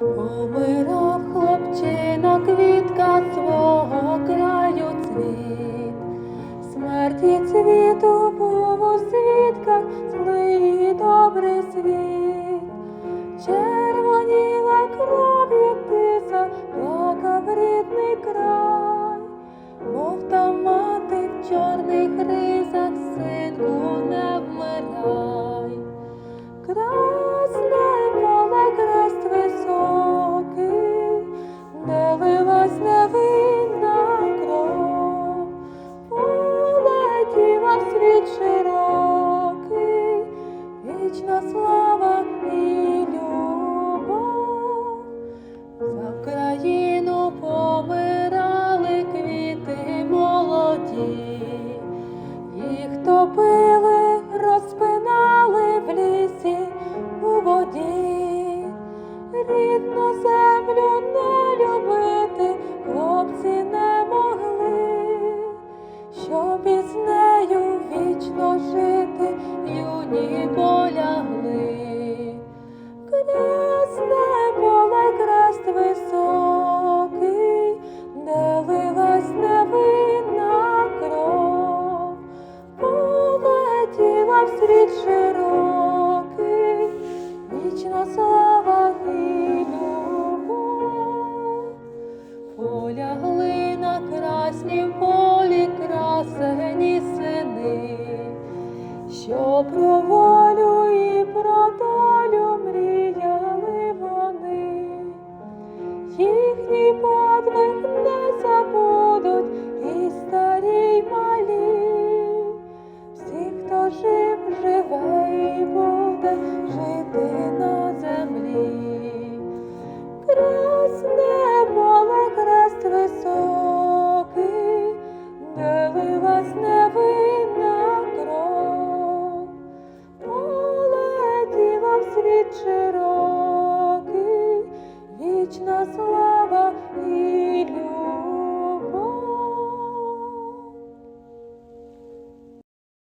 Помирав хлопчина квітка свого краю цвіт. Смерті цвіту був у свідках злий і добрий світ. Червоніла кров'ю тиса, плакав рідний край, мов та мати в чорних ризах, світ широкий, вічна слава і любов. За країну помирали квіти молоді, їх топили, розпинали в лісі у воді, рідну землю юні полягли. Красне поле крест високий, де лилась невинна кров, полетіла в широкий, вічна слава. Полягли на краснім полі що про волю і про долю мріяли вони, їхній подвиг не забудуть і старі й малі, всі, хто жив, живе і буде жити на землі. Красне поле, крест високий, де ви вас не.